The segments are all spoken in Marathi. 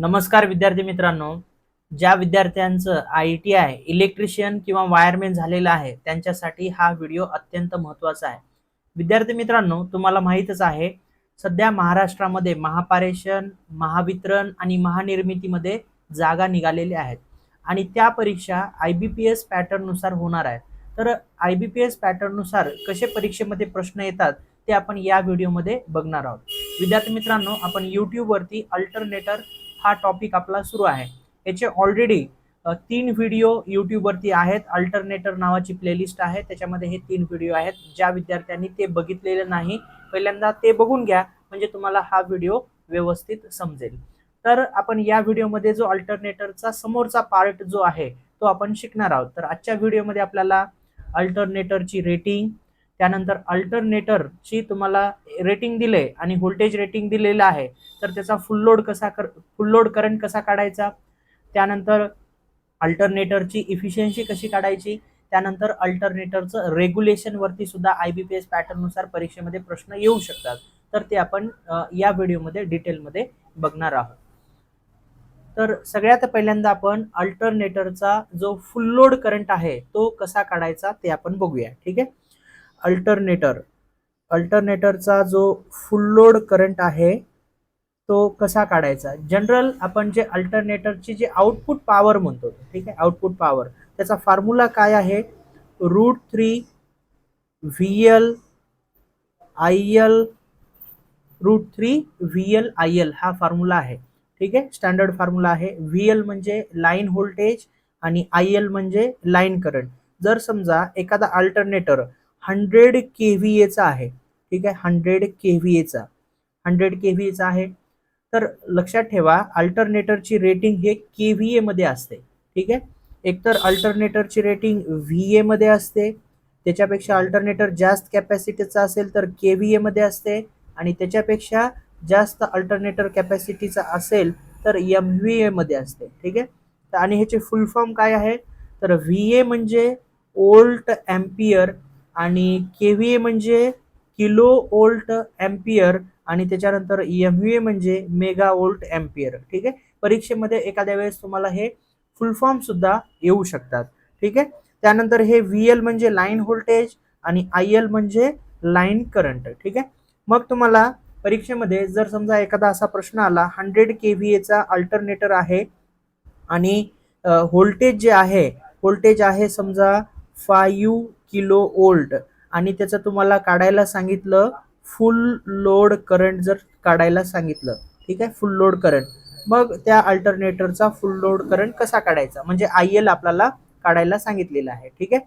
नमस्कार विद्यार्थी मित्रांनो. ज्या विद्यार्थ्यांचं आय टी आय इलेक्ट्रिशियन किंवा वायरमॅन झालेलं आहे त्यांच्यासाठी हा व्हिडिओ अत्यंत महत्त्वाचा आहे. विद्यार्थी मित्रांनो तुम्हाला माहीतच आहे सध्या महाराष्ट्रामध्ये महापारेषण महावितरण आणि महानिर्मितीमध्ये जागा निघालेल्या आहेत. आणि त्या परीक्षा आय बी पी एस पॅटर्ननुसार होणार आहेत तर आय बी पी एस पॅटर्ननुसार कसे परीक्षेमध्ये प्रश्न येतात ते आपण या व्हिडिओमध्ये बघणार आहोत. विद्यार्थी मित्रांनो आपण यूट्यूबवरती अल्टरनेटर हा टॉपिक आपला सुरू आहे. याचे ऑलरेडी तीन व्हिडिओ यूट्यूबवरती आहेत. अल्टरनेटर नावाची प्लेलिस्ट आहे. त्याच्यामध्ये हे तीन व्हिडिओ आहेत. ज्या विद्यार्थ्यांनी ते बघितलेले नाही पहिल्यांदा ते बघून घ्या. म्हणजे तुम्हाला हा व्हिडिओ व्यवस्थित समजेल. तर आपण या व्हिडिओमध्ये जो अल्टरनेटरचा समोरचा पार्ट जो आहे तो आपण शिकणार आहोत. तर आजच्या व्हिडिओमध्ये आपल्याला अल्टरनेटरची रेटिंग त्यानंतर अल्टरनेटरची तुम्हाला रेटिंग दिले आणि व्होल्टेज रेटिंग दिलेलं आहे तर त्याचा फुल लोड कसा कर फुल लोड करंट कसा काढायचा? त्यानंतर अल्टरनेटरची इफिशियन्सी कशी काढायची? त्यानंतर अल्टरनेटरचं रेग्युलेशनवरती सुद्धा आय बी पी एस पॅटर्ननुसार परीक्षेमध्ये प्रश्न येऊ शकतात. तर ते आपण या व्हिडिओमध्ये डिटेलमध्ये बघणार आहोत. तर सगळ्यात पहिल्यांदा आपण अल्टरनेटरचा जो फुल लोड करंट आहे तो कसा काढायचा ते आपण बघूया. ठीक आहे? अल्टरनेटर अल्टरनेटरचा जो फुल लोड करंट आहे तो कसा काढायचा? जनरल आपण जे अल्टरनेटरची जे आउटपुट पॉवर म्हणतो ठीक आहे? आउटपुट पॉवर त्याचा फॉर्म्युला काय आहे? Root three V L I L root three V L I L हा फॉर्म्युला आहे ठीक आहे? स्टँडर्ड फॉर्म्युला आहे. व्ही एल म्हणजे लाईन व्होल्टेज आणि आय एल म्हणजे लाईन करंट जर समजा एखादा अल्टरनेटर हंड्रेड के व्ही एचा आहे. ठीक आहे? हंड्रेड के व्ही एचा हंड्रेड के व्ही एचा आहे. तर लक्षात ठेवा अल्टरनेटरची रेटिंग हे के व्ही एमध्ये असते. ठीक आहे? एकतर अल्टरनेटरची रेटिंग व्ही एमध्ये असते. त्याच्यापेक्षा अल्टरनेटर जास्त कॅपॅसिटीचा असेल तर के व्ही एमध्ये असते. आणि त्याच्यापेक्षा जास्त अल्टरनेटर कॅपॅसिटीचा असेल तर एम व्ही एमध्ये असते. ठीक आहे? तर आणि ह्याचे फुल फॉर्म काय आहे? तर व्ही ए म्हणजे ओल्ट ॲम्पियर आणि के व्ही ए म्हणजे किलो ओल्ट ॲम्पियर आणि त्याच्यानंतर एम व्ही ए म्हणजे मेगा ओल्ट ॲम्पियर ठीक आहे? परीक्षेमध्ये एखाद्या वेळेस तुम्हाला हे फुल फॉर्म सुद्धा येऊ शकतात. ठीक आहे? त्यानंतर हे व्ही एल म्हणजे लाईन व्होल्टेज आणि आय एल म्हणजे लाईन करंट. ठीक आहे? मग तुम्हाला परीक्षेमध्ये जर समजा एखादा असा प्रश्न आला हंड्रेड के व्ही एचा अल्टरनेटर आहे आणि व्होल्टेज जे आहे व्होल्टेज आहे समजा फायू किलो ओल्ड. आणि त्याचं तुम्हाला काढायला सांगितलं फुल लोड करंट जर काढायला सांगितलं ठीक आहे? फुल लोड करंट मग त्या अल्टरनेटरचा फुल लोड करंट कसा काढायचा? म्हणजे आय एल आपल्याला काढायला सांगितलेलं आहे ठीक आहे?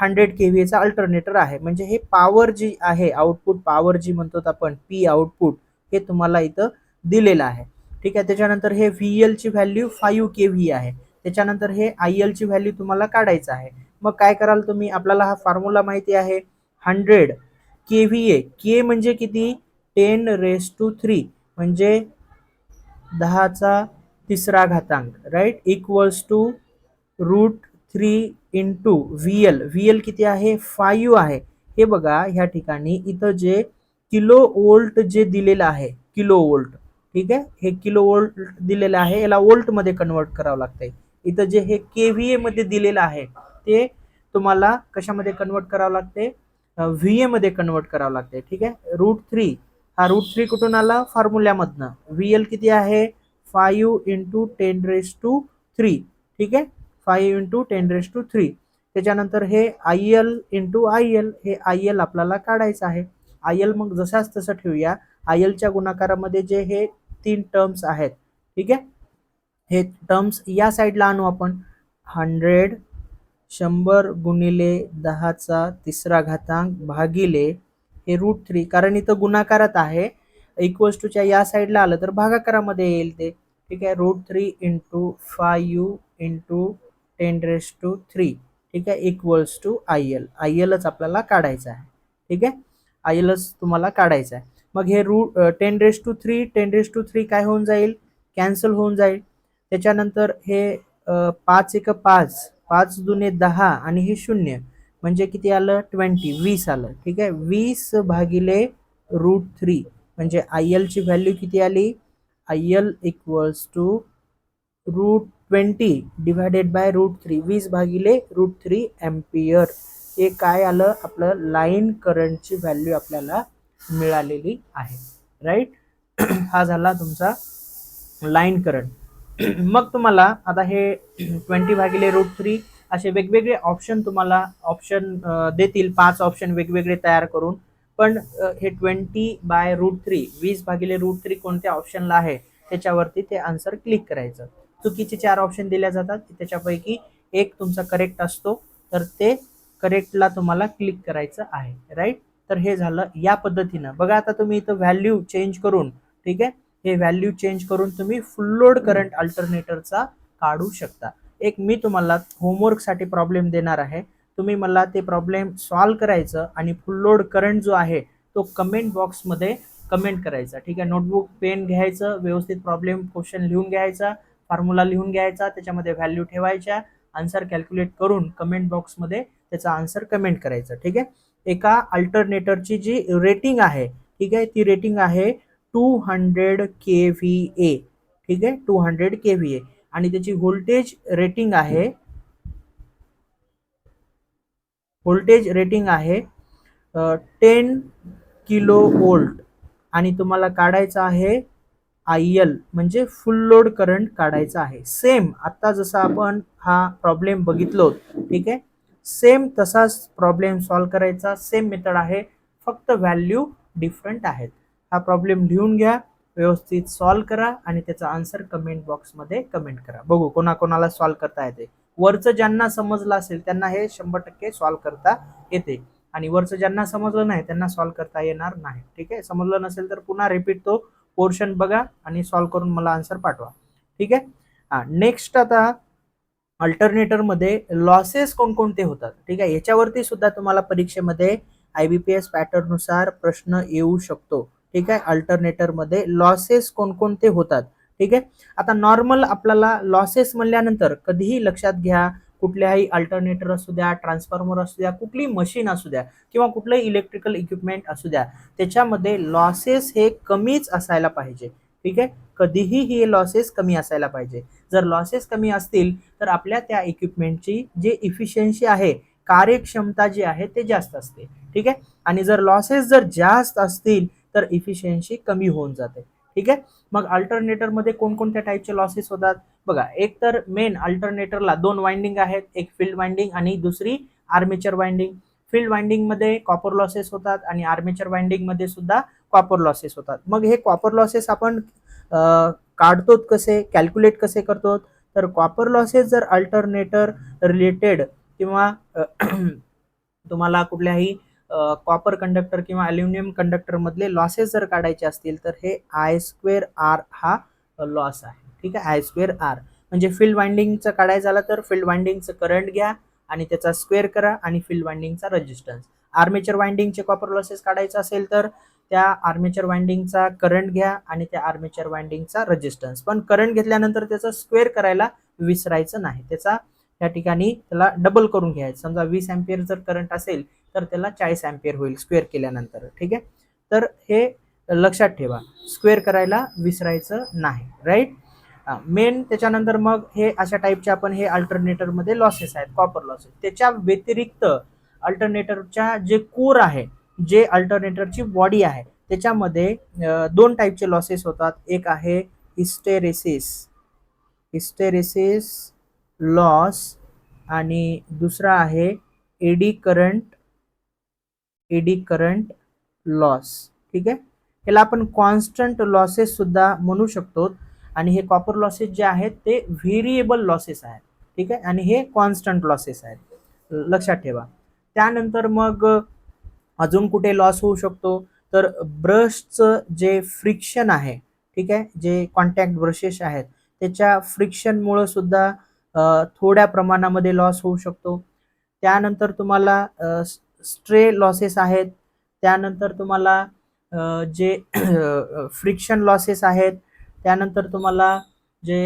हंड्रेड के व्हीचा अल्टरनेटर आहे. म्हणजे हे पॉवर जी आहे आउटपुट पॉवर जी म्हणतो आपण पी आउटपुट हे तुम्हाला इथं दिलेलं आहे. ठीक आहे? त्याच्यानंतर हे व्ही एलची व्हॅल्यू फाईव्ह के व्ही आहे. त्याच्यानंतर हे आय एलची व्हॅल्यू तुम्हाला काढायचं आहे. मग काय कराल तुम्ही? आपल्याला हा फॉर्म्युला माहिती आहे. हंड्रेड के व्ही ए के म्हणजे किती? टेन रेस टू थ्री म्हणजे दहाचा तिसरा घातांक right equals to root three into V L V L किती आहे? फाईव्ह आहे. हे बघा ह्या ठिकाणी इथं जे किलो वोल्ट जे दिलेलं आहे किलो वोल्ट ठीक आहे? हे किलो वोल्ट दिलेलं आहे. याला वोल्टमध्ये कन्वर्ट करावं लागतंय. इथं जे हे के व्ही एमध्ये दिलेलं आहे ते तुम्हाला कशामध्ये कन्वर्ट करावं लागते? व्ही एमध्ये कन्वर्ट करावं लागते ठीक आहे? रूट थ्री हा रूट थ्री कुठून आला? फॉर्म्युल्यामधनं व्ही एल किती आहे? Five into ten raise to three ठीक आहे? Five into ten raise to three त्याच्यानंतर हे I L into I L हे आय एल आपल्याला काढायचं आहे. आय एल मग जसाच तसं ठेवूया आय एलच्या गुणाकारामध्ये जे हे तीन टर्म्स आहेत ठीक आहे? हे टर्म्स या साईडला आणू आपण. हंड्रेड शंभर गुणिले दहाचा तिसरा घातांक भागिले हे रूट थ्री कारण इथं गुणाकारात आहे. इक्वल्स टूच्या या साईडला आलं तर भागाकारामध्ये येईल ते. ठीक आहे? Root three into five into ten raise to three ठीक आहे? Equals to I L I एलच आपल्याला काढायचं आहे. ठीक आहे? आय एलच तुम्हाला काढायचं आहे. मग हे root ten raise to three ten raise to three काय होऊन जाईल? कॅन्सल होऊन जाईल. त्याच्यानंतर हे पाच एक पाच पाच दुने दहा आणि हे शून्य. म्हणजे किती आलं? ट्वेंटी वीस आलं. ठीक आहे? वीस भागिले रूट थ्री. म्हणजे आय एलची व्हॅल्यू किती आली? I L equals to root twenty divided by root three. वीस भागिले रूट थ्री एम्पियर. हे काय आलं? आपलं लाईन करंटची व्हॅल्यू आपल्याला मिळालेली आहे. राईट? हा झाला तुमचा लाईन करंट. मग तुम्हाला आता हे ट्वेंटी भागिले रूट थ्री असे वेगवेगळे ऑप्शन तुम्हाला ऑप्शन देतील. पाच ऑप्शन वेगवेगळे तयार करून. पण हे ट्वेंटी बाय रूट थ्री वीस भागिले रूट थ्री कोणत्या ऑप्शनला आहे? त्याच्यावरती ते आन्सर क्लिक करायचं. चुकीचे चार ऑप्शन दिल्या जातात. त्याच्यापैकी एक तुमचा करेक्ट असतो. तर ते करेक्टला तुम्हाला क्लिक करायचं आहे. राईट तर हे झालं या पद्धतीनं. बघा आता तुम्ही इथं व्हॅल्यू चेंज करून ठीक आहे? हे व्हॅल्यू चेंज करून तुम्ही फुल लोड करंट अल्टरनेटरचा काढू शकता. एक मी तुम्हाला होमवर्कसाठी प्रॉब्लेम देणार आहे. तुम्ही मला ते प्रॉब्लेम सॉल्व करायचं आणि फुल लोड करंट जो आहे तो कमेंट बॉक्समध्ये कमेंट करायचा. ठीक आहे? नोटबुक पेन घ्यायचं व्यवस्थित प्रॉब्लेम क्वेश्चन लिहून घ्यायचा फॉर्म्युला लिहून घ्यायचा त्याच्यामध्ये व्हॅल्यू ठेवायच्या आन्सर कॅल्क्युलेट करून कमेंट बॉक्समध्ये त्याचा आन्सर कमेंट करायचं. ठीक आहे? एका अल्टरनेटरची जी रेटिंग आहे ठीक आहे? ती रेटिंग आहे two hundred K V A ठीक आहे? Two hundred K V A आणि त्याची व्होल्टेज रेटिंग आहे व्होल्टेज रेटिंग आहे टेन किलो वोल्ट आणि तुम्हाला काढायचं आहे आय एल म्हणजे फुल लोड करंट काढायचा आहे. सेम आत्ता जसा आपण हा प्रॉब्लेम बघितलो ठीक आहे? सेम तसाच प्रॉब्लेम सॉल्व करायचा सेम मेथड आहे फक्त व्हॅल्यू डिफरंट आहेत. हा प्रॉब्लेम लिहून घ्या व्यवस्थित सॉल्व करा आणि त्याचा आन्सर कमेंट बॉक्समध्ये कमेंट करा. बघू कोणाकोणाला सॉल्व करता येते. वरचं ज्यांना समजलं असेल त्यांना हे शंभर टक्के सॉल्व करता येते. आणि वरचं ज्यांना समजलं नाही त्यांना सॉल्व करता येणार नाही. ठीक आहे? समजलं नसेल तर पुन्हा रिपीट तो पोर्शन बघा आणि सॉल्व करून मला आन्सर पाठवा. ठीक आहे? हा नेक्स्ट आता अल्टरनेटरमध्ये लॉसेस कोणकोणते होतात? ठीक आहे? याच्यावरती सुद्धा तुम्हाला परीक्षेमध्ये आय बी पी एस पॅटर्ननुसार प्रश्न येऊ शकतो. ठीक आहे? अल्टरनेटरमध्ये लॉसेस कोणकोणते होतात? ठीक आहे? आता नॉर्मल आपल्याला लॉसेस म्हणल्यानंतर कधीही लक्षात घ्या कुठल्याही अल्टरनेटर असू द्या ट्रान्सफॉर्मर असू द्या कुठली मशीन असू द्या किंवा कुठलंही इलेक्ट्रिकल इक्विपमेंट असू द्या त्याच्यामध्ये लॉसेस हे कमीच असायला पाहिजे. ठीक आहे? कधीही हे लॉसेस कमी असायला पाहिजे. जर लॉसेस कमी असतील तर आपल्या त्या इक्विपमेंटची जे इफिशियन्सी आहे कार्यक्षमता जी आहे ते जास्त असते. ठीक आहे? आणि जर लॉसेस जर जास्त असतील तर इफिशियन्सी कमी होऊन जाते. ठीक आहे? मग अल्टरनेटरमध्ये कोणकोणत्या टाईपचे लॉसेस होतात? बघा एक तर मेन अल्टरनेटरला दोन वाइंडिंग आहेत. एक फील्ड वाइंडिंग आणि दुसरी आर्मेचर वाइंडिंग फील्ड वाइंडिंगमध्ये कॉपर लॉसेस होतात आणि आर्मेचर वाइंडिंगमध्ये सुद्धा कॉपर लॉसेस होतात. मग हे कॉपर लॉसेस आपण काढतो कसे? कॅल्क्युलेट कसे करतो तर कॉपर लॉसेस जर अल्टरनेटर रिलेटेड किंवा तुम्हाला कुठल्याही कॉपर कंडक्टर किंवा अल्युमिनियम कंडक्टरमधले लॉसेस जर काढायचे असतील तर हे आय स्क्वेअर आर हा लॉस आहे. ठीक आहे? आय स्क्वेअर आर म्हणजे फील्ड वाइंडिंगचं काढायचं झालं तर फील्ड वाइंडिंगचं करंट घ्या आणि त्याचा स्क्वेअर करा आणि फील्ड वाइंडिंगचा रेजिस्टन्स आर्मेचर वाइंडिंगचे कॉपर लॉसेस काढायचं असेल तर त्या आर्मेचर वाइंडिंगचा करंट घ्या आणि त्या आर्मेचर वाइंडिंगचा रेजिस्टन्स पण करंट घेतल्यानंतर त्याचं स्क्वेअर करायला विसरायचं नाही. त्याचा त्या ठिकाणी त्याला डबल करून घ्यायचं. समजा वीस अँपियर जर करंट असेल तर त्याला चाळीस अँपियर होईल स्क्वेअर केल्यानंतर ठीक आहे? तर हे लक्षात ठेवा स्क्वेअर करायला विसरायचं नाही राईट मेन त्याच्यानंतर मग हे अशा टाईपचे आपण हे अल्टरनेटरमध्ये लॉसेस आहेत कॉपर लॉसेस त्याच्या व्यतिरिक्त अल्टरनेटरच्या जे कोर आहे जे अल्टरनेटरची बॉडी आहे त्याच्यामध्ये दोन टाईपचे लॉसेस होतात. एक आहे हिस्टेरेसिस हिस्टेरेसिस लॉस आणि दुसरा आहे eddy current eddy current loss. ठीक आहे? याला आपण कॉन्स्टंट लॉसेस सुद्धा म्हणू शकतो. आणि हे कॉपर लॉसेस जे आहेत ते व्हेरिएबल लॉसेस आहेत. ठीक आहे? आणि हे कॉन्स्टंट लॉसेस आहेत. लक्षात ठेवा. त्यानंतर मग अजून कुठे लॉस होऊ शकतो? तर ब्रशचं जे फ्रिक्शन आहे ठीक आहे? जे कॉन्टॅक्ट ब्रशेस आहेत त्याच्या फ्रिक्शनमुळं सुद्धा थोड्या प्रमाणामध्ये लॉस होऊ शकतो. त्यानंतर तुम्हाला स्ट्रे लॉसेस आहेत. त्यानंतर तुम्हाला जे फ्रिक्शन लॉसेस आहेत. त्यानंतर तुम्हाला जे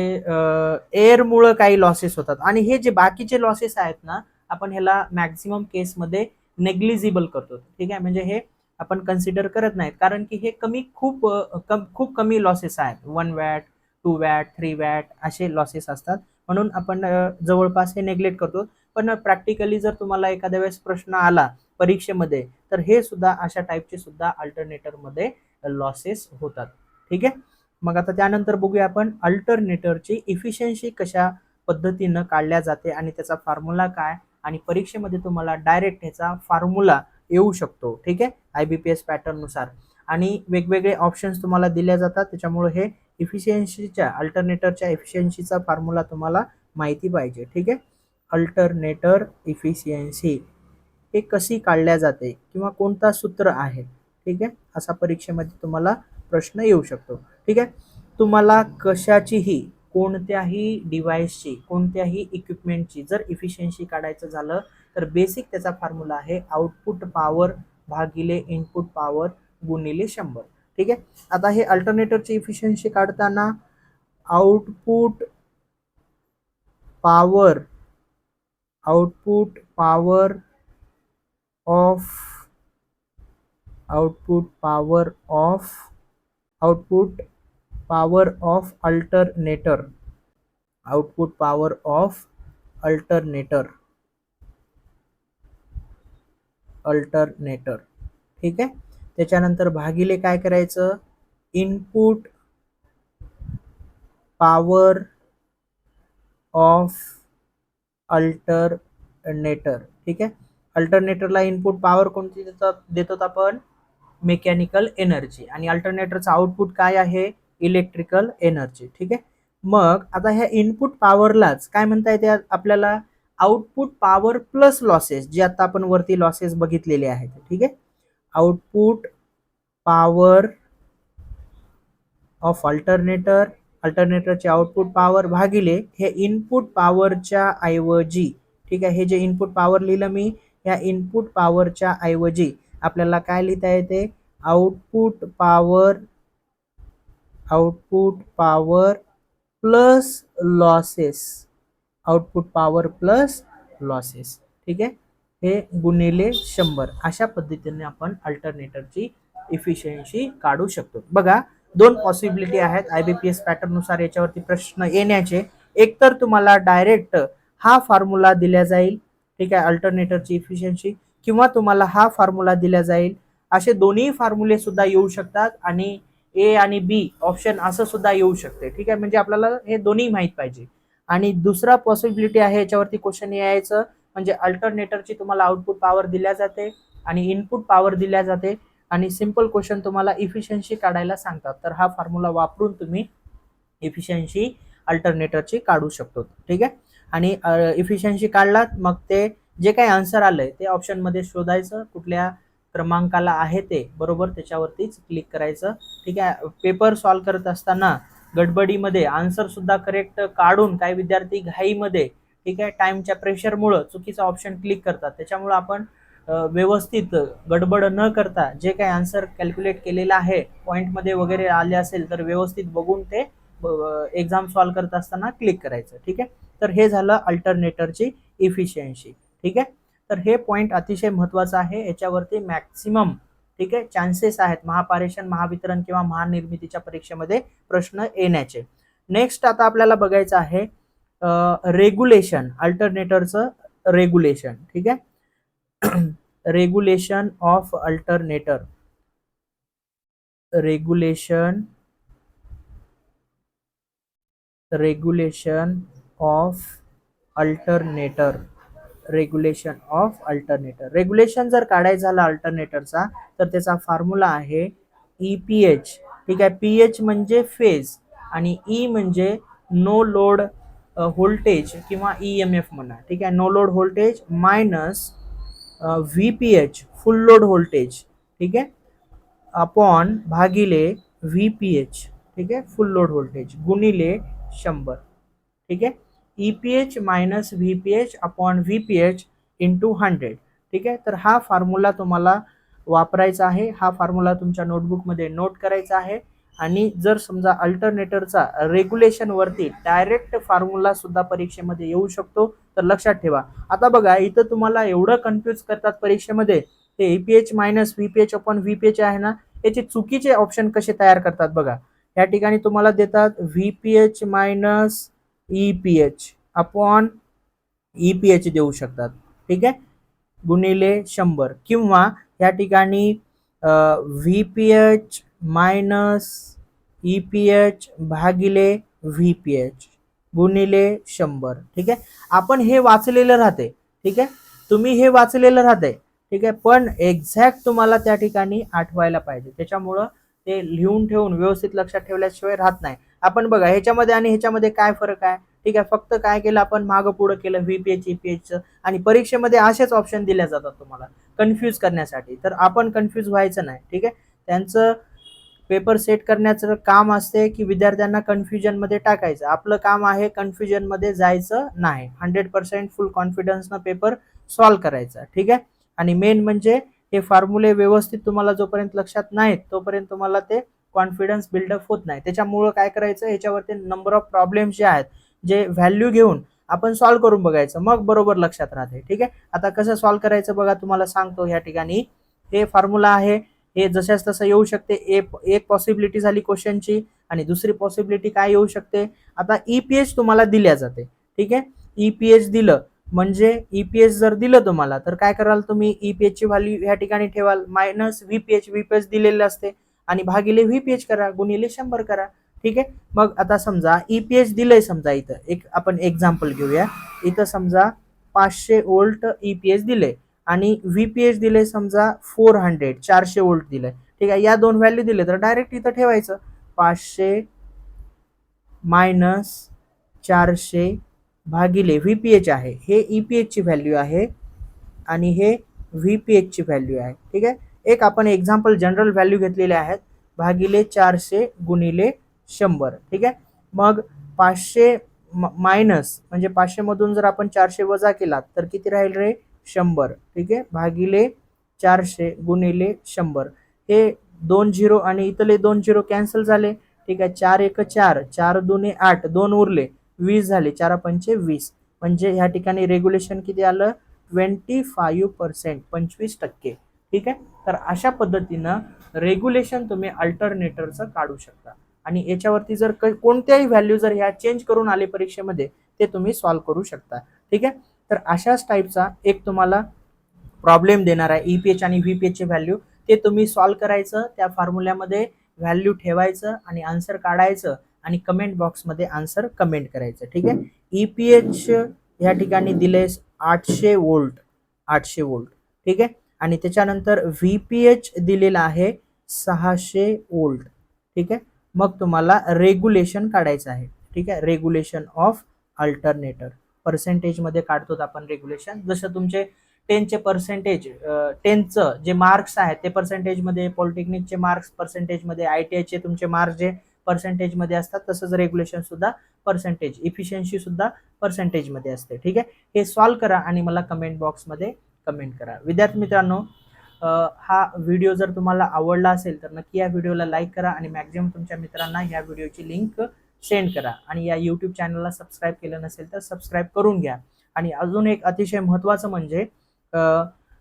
एअरमुळं काही लॉसेस होतात. आणि हे जे बाकीचे लॉसेस आहेत ना आपण ह्याला मॅक्झिमम केसमध्ये नेग्लिजिबल करतो. ठीक आहे? म्हणजे हे आपण कन्सिडर करत नाहीत. कारण की हे कमी खूप कम खूप कमी लॉसेस आहेत. One watt two watt three watt असे लॉसेस असतात. म्हणून आपण जवळपास हे नेग्लेक्ट करतो. पण प्रॅक्टिकली जर तुम्हाला एखाद्या वेळेस प्रश्न आला परीक्षेमध्ये तर हे सुद्धा अशा टाईपचे सुद्धा अल्टरनेटरमध्ये लॉसेस होतात. ठीक आहे? मग आता त्यानंतर बघूया आपण अल्टरनेटरची इफिशियन्सी कशा पद्धतीनं काढल्या जाते आणि त्याचा फॉर्म्युला काय आणि परीक्षेमध्ये तुम्हाला डायरेक्ट ह्याचा फॉर्म्युला येऊ शकतो. ठीक आहे? आय बी पी एस पॅटर्ननुसार आणि वेगवेगळे ऑप्शन्स तुम्हाला दिल्या जातात. त्याच्यामुळे हे इफिशियन्सीच्या अल्टरनेटरच्या इफिशियन्सीचा फॉर्म्युला तुम्हाला माहिती पाहिजे. ठीक आहे? Alternator efficiency. हे कशी काढल्या जाते किंवा कोणता सूत्र आहे? ठीक आहे? असा परीक्षेमध्ये तुम्हाला प्रश्न येऊ शकतो. ठीक आहे? तुम्हाला कशाचीही कोणत्याही डिव्हाइसची कोणत्याही इक्विपमेंटची जर इफिशियन्सी काढायचं झालं तर बेसिक त्याचा फॉर्म्युला आहे आउटपुट पॉवर भागिले इनपुट पॉवर गुणिले शंभर. ठीक आहे? आता हे अल्टरनेटरची इफिशियन्सी काढताना output power output power of output power of output power of alternator output power of alternator alternator. ठीक आहे? त्याच्यानंतर भागिले काय करायचं? इनपुट पॉवर ऑफ अल्टरनेटर ठीक आहे? अल्टरनेटरला इनपुट पॉवर कोणती देतात देतो आपण? मेकॅनिकल एनर्जी आणि अल्टरनेटरचं आउटपुट काय आहे? इलेक्ट्रिकल एनर्जी ठीक आहे? मग आता ह्या इनपुट पॉवरलाच काय म्हणता येते आपल्याला? आउटपुट पॉवर प्लस लॉसेस जे आता आपण वरती लॉसेस बघितलेले आहेत ठीक आहे? आउटपुट पॉवर ऑफ अल्टरनेटर अल्टरनेटरचे आउटपुट पॉवर भागिले हे इनपुट पॉवरच्या ऐवजी ठीक आहे? हे जे इनपुट पॉवर लिहिलं मी या इनपुट पॉवरच्या ऐवजी आपल्याला काय लिहिता येते? Output power output power plus losses output power plus losses ठीक आहे? हे गुणिले शंभर. अशा पद्धतीने आपण अल्टरनेटरची इफिशियन्सी काढू शकतो. बघा दोन पॉसिबिलिटी आहेत. आय बी पी एस पॅटर्ननुसार याच्यावरती प्रश्न येण्याचे. एकतर तुम्हाला डायरेक्ट हा फॉर्म्युला दिला जाईल. ठीक आहे अल्टरनेटरची इफिशियन्सी किंवा तुम्हाला हा फॉर्म्युला दिला जाईल. असे दोन्ही फॉर्म्युले सुद्धा येऊ शकतात आणि ए आणि बी ऑप्शन असं सुद्धा येऊ शकते. ठीक आहे म्हणजे आपल्याला हे दोन्ही माहीत पाहिजे. आणि दुसरा पॉसिबिलिटी आहे याच्यावरती क्वेश्चन यायचं. म्हणजे अल्टरनेटरची तुम्हाला आउटपुट पॉवर दिल्या जाते आणि इनपुट पॉवर दिल्या जाते. आणि सिंपल क्वेश्चन तुम्हाला इफिशियन्सी काढायला सांगतात. तर हा फॉर्म्युला वापरून तुम्ही इफिशियन्सी अल्टरनेटरची काढू शकतो. ठीक आहे? आणि इफिशियन्सी काढलात मग ते जे काही आन्सर आलंय ते ऑप्शनमध्ये शोधायचं कुठल्या क्रमांकाला आहे ते बरोबर? त्याच्यावरतीच क्लिक करायचं. ठीक आहे? पेपर सॉल्व करत असताना गडबडीमध्ये आन्सरसुद्धा करेक्ट काढून काही विद्यार्थी घाईमध्ये ठीक आहे? टाइमच्या प्रेशरमुळं चुकीचा ऑप्शन क्लिक करतात. त्याच्यामुळं आपण व्यवस्थित गडबड न करता जे काही आन्सर कॅल्क्युलेट केलेलं आहे पॉईंटमध्ये वगैरे आले असेल तर व्यवस्थित बघून ते एक्झाम सॉल्व करत असताना क्लिक करायचं ठीक आहे? तर हे झालं अल्टरनेटरची इफिशियन्सी ठीक आहे? तर हे पॉईंट अतिशय महत्त्वाचं आहे याच्यावरती मॅक्सिमम ठीक आहे? चान्सेस आहेत महापारेषण महावितरण किंवा महानिर्मितीच्या परीक्षेमध्ये प्रश्न येण्याचे. नेक्स्ट आता आपल्याला बघायचं आहे रेग्युलेशन अल्टरनेटरचं रेग्युलेशन ठीक आहे? Regulation of alternator. Regulation regulation of alternator. Regulation of alternator. Regulation जर काढायचं झालं अल्टरनेटरचा तर त्याचा फॉर्म्युला आहे ई पी एच ठीक आहे? पी एच म्हणजे फेज आणि ई म्हणजे नो लोड व्होल्टेज किंवा ई एम एफ म्हणा. ठीक आहे? No load voltage minus V P H full load voltage ठीक आहे? अपॉन भागिले व्ही पी एच ठीक आहे? फुल लोड व्होल्टेज गुणिले शंभर ठीक आहे? E P H minus V P H upon V P H into hundred ठीक आहे? तर हा फॉर्म्युला तुम्हाला वापरायचा आहे. हा फॉर्म्युला तुमच्या नोटबुकमध्ये नोट करायचा आहे. आणि जर समजा अल्टरनेटरचा रेग्युलेशनवरती डायरेक्ट फॉर्म्युलासुद्धा परीक्षेमध्ये येऊ शकतो. तर लक्षात ठेवा. आता बघा इथं तुम्हाला एवढं कन्फ्यूज करतात परीक्षेमध्ये. हे EPH minus VPH upon VPH आहे ना याचे चुकीचे ऑप्शन कसे तयार करतात बघा. या ठिकाणी तुम्हाला देतात VPH minus EPH upon EPH देऊ शकतात. ठीक आहे? गुणिले शंभर. किंवा या ठिकाणी V P H minus E P H भागिले व्ही पी एच गुणिले शंभर. ठीक आहे? आपण हे वाचलेलं राहते. ठीक आहे? तुम्ही हे वाचलेलं राहते. ठीक आहे? पण एक्झॅक्ट तुम्हाला त्या ठिकाणी आठवायला पाहिजे. त्याच्यामुळं ते लिहून ठेवून व्यवस्थित लक्षात ठेवल्याशिवाय राहत नाही. आपण बघा ह्याच्यामध्ये आणि ह्याच्यामध्ये काय फरक आहे? ठीक आहे? फक्त काय केलं आपण? मागं पुढं केलं व्हीपीएच ईपीएचचं आणि परीक्षेमध्ये असेच ऑप्शन दिल्या जातात तुम्हाला. कन्फ्यूज करण्यासाठी. तर आपण कन्फ्यूज व्हायचं नाही. ठीक आहे? त्यांचं पेपर सेट करण्याचं काम असते की विद्यार्थ्यांना कन्फ्युजनमध्ये टाकायचं. आपलं काम आहे कन्फ्युजनमध्ये जायचं नाही. हंड्रेड पर्सेंट फुल कॉन्फिडन्सनं पेपर सॉल्व करायचा. ठीक आहे? आणि मेन म्हणजे हे फॉर्म्युले व्यवस्थित तुम्हाला जोपर्यंत लक्षात नाहीत तोपर्यंत तुम्हाला ते कॉन्फिडन्स बिल्डअप होत नाही. त्याच्यामुळं काय करायचं? ह्याच्यावरती नंबर ऑफ प्रॉब्लेम्स जे आहेत जे व्हॅल्यू घेऊन आपण सॉल्व्ह करून बघायचं. मग बरोबर लक्षात राहते. ठीक आहे? आता कसं सॉल्व्ह करायचं बघा तुम्हाला सांगतो या ठिकाणी. हे फॉर्म्युला आहे हे जशाच तसं येऊ शकते. ए एक पॉसिबिलिटी झाली क्वेश्चनची आणि दुसरी पॉसिबिलिटी काय येऊ शकते? आता ई पी एच तुम्हाला दिल्या जाते. ठीक आहे? ई पी एच दिलं म्हणजे ई पी एच जर दिलं तुम्हाला तर काय कराल तुम्ही? ई पी एचची व्हॅल्यू ह्या ठिकाणी ठेवाल. Minus V P H V P H दिलेलं असते आणि भागिले व्ही पी एच करा गुणिले शंभर करा. ठीक आहे? मग आता समजा ई पी एच दिलंय समजा इथं. एक आपण एक्झाम्पल घेऊया. इथं समजा पाचशे वोल्ट ई पी एच दिले आणि व्ही पी एच दिले समजा फोर हंड्रेड चारशे वोल्ट दिले ठीक आहे या दोन व्हॅल्यू दिले तर डायरेक्ट इथं ठेवायचं. पाचशे मायनस चारशे भागिले व्ही पी एच आहे. हे ई पी एचची व्हॅल्यू आहे आणि हे व्ही पी एचची व्हॅल्यू आहे. ठीक आहे? एक आपण एक्झाम्पल जनरल व्हॅल्यू घेतलेले आहेत. भागिले चारशे गुणिले शंभर. ठीक आहे? मग पाचशे मायनस म्हणजे पाचशेमधून जर आपण चारशे वजा केला तर किती राहील रे? शंभर ठीक आहे? भागिले चारशे गुणिले शंभर. हे दोन झिरो आणि इथले दोन झिरो कॅन्सल झाले. ठीक आहे चार एक चार चार दोन्ही आठ दोन उरले. वीस झाले चार पंचे वीस. म्हणजे ह्या ठिकाणी रेग्युलेशन किती आलं? ट्वेंटी फाईव्ह पर्सेंट पंचवीस टक्के. ठीक आहे? तर अशा पद्धतीनं रेग्युलेशन तुम्ही अल्टरनेटरचं काढू शकता. आणि याच्यावरती जर कोणत्याही व्हॅल्यू जर ह्या चेंज करून आले परीक्षेमध्ये ते तुम्ही सॉल्व्ह करू शकता. ठीक आहे? तर अशाच टाईपचा एक तुम्हाला प्रॉब्लेम देणार आहे. ई पी एच आणि व्ही पी एचचे व्हॅल्यू ते तुम्ही सॉल्व्ह करायचं त्या फॉर्म्युल्यामध्ये व्हॅल्यू ठेवायचं आणि आन्सर काढायचं आणि कमेंट बॉक्समध्ये आन्सर कमेंट करायचं. ठीक आहे? ई पी एच या ठिकाणी दिले आठशे वोल्ट आठशे वोल्ट ठीक आहे? आणि त्याच्यानंतर व्ही पी एच दिलेला आहे सहाशे वोल्ट ठीक आहे? मग तुम्हाला रेग्युलेशन काढायचं आहे. ठीक आहे? रेग्युलेशन ऑफ अल्टरनेटर पर्सेंटेजमध्ये काढतो आपण रेग्युलेशन जसं तुमचे टेनचे पर्सेंटेज टेनचं जे मार्क्स आहेत ते पर्सेंटेजमध्ये पॉलिटेक्निकचे मार्क्स पर्सेंटेजमध्ये आय टी आयचे तुमचे मार्क्स जे पर्सेंटेजमध्ये असतात तसंच रेग्युलेशन सुद्धा पर्सेंटेज इफिशियन्सी सुद्धा पर्सेंटेजमध्ये असते. ठीक आहे? हे सॉल्व करा आणि मला कमेंट बॉक्समध्ये कमेंट करा. विद्यार्थी मित्रांनो हा व्हिडिओ जर तुम्हाला आवडला असेल तर नक्की या व्हिडिओला लाईक करा आणि मॅक्झिमम तुमच्या मित्रांना या व्हिडिओची लिंक सेंड करा आणि या यूट्यूब चॅनलला सबस्क्राईब केलं नसेल तर सबस्क्राईब करून घ्या. आणि अजून एक अतिशय महत्त्वाचं म्हणजे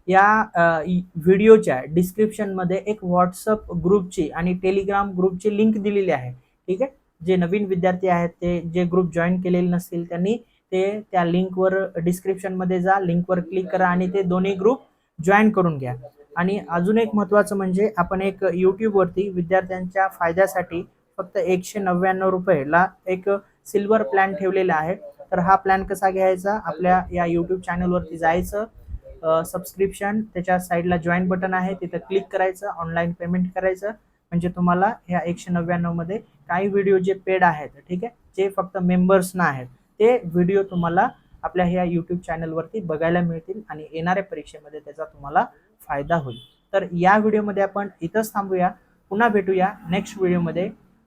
या व्हिडिओच्या डिस्क्रिप्शनमध्ये एक व्हॉट्सअप ग्रुपची आणि टेलिग्राम ग्रुपची लिंक दिलेली आहे. ठीक आहे? जे नवीन विद्यार्थी आहेत ते जे ग्रुप जॉईन केलेले नसतील त्यांनी ते त्या लिंकवर डिस्क्रिप्शनमध्ये जा लिंकवर क्लिक करा आणि ते दोन्ही ग्रुप जॉईन करून घ्या. आणि अजून एक महत्त्वाचं म्हणजे आपण एक यूट्यूबवरती विद्यार्थ्यांच्या फायद्यासाठी फक्त एकशे नव्याण्णव रुपयेला एक सिल्वर प्लॅन ठेवलेला आहे. तर हा प्लॅन कसा घ्यायचा? आपल्या या यूट्यूब चॅनलवरती जायचं. सबस्क्रिप्शन त्याच्या साईडला जॉईन बटन आहे. तिथं क्लिक करायचं. ऑनलाईन पेमेंट करायचं. म्हणजे तुम्हाला ह्या एकशे नव्याण्णवमध्ये काही व्हिडिओ जे पेड आहेत ठीक आहे? जे फक्त मेंबर्सना आहेत ते व्हिडिओ तुम्हाला आपल्या ह्या यूट्यूब चॅनलवरती बघायला मिळतील आणि येणाऱ्या परीक्षेमध्ये त्याचा तुम्हाला फायदा होईल. तर या व्हिडिओमध्ये आपण इथंच थांबूया. पुन्हा भेटूया नेक्स्ट व्हिडिओमध्ये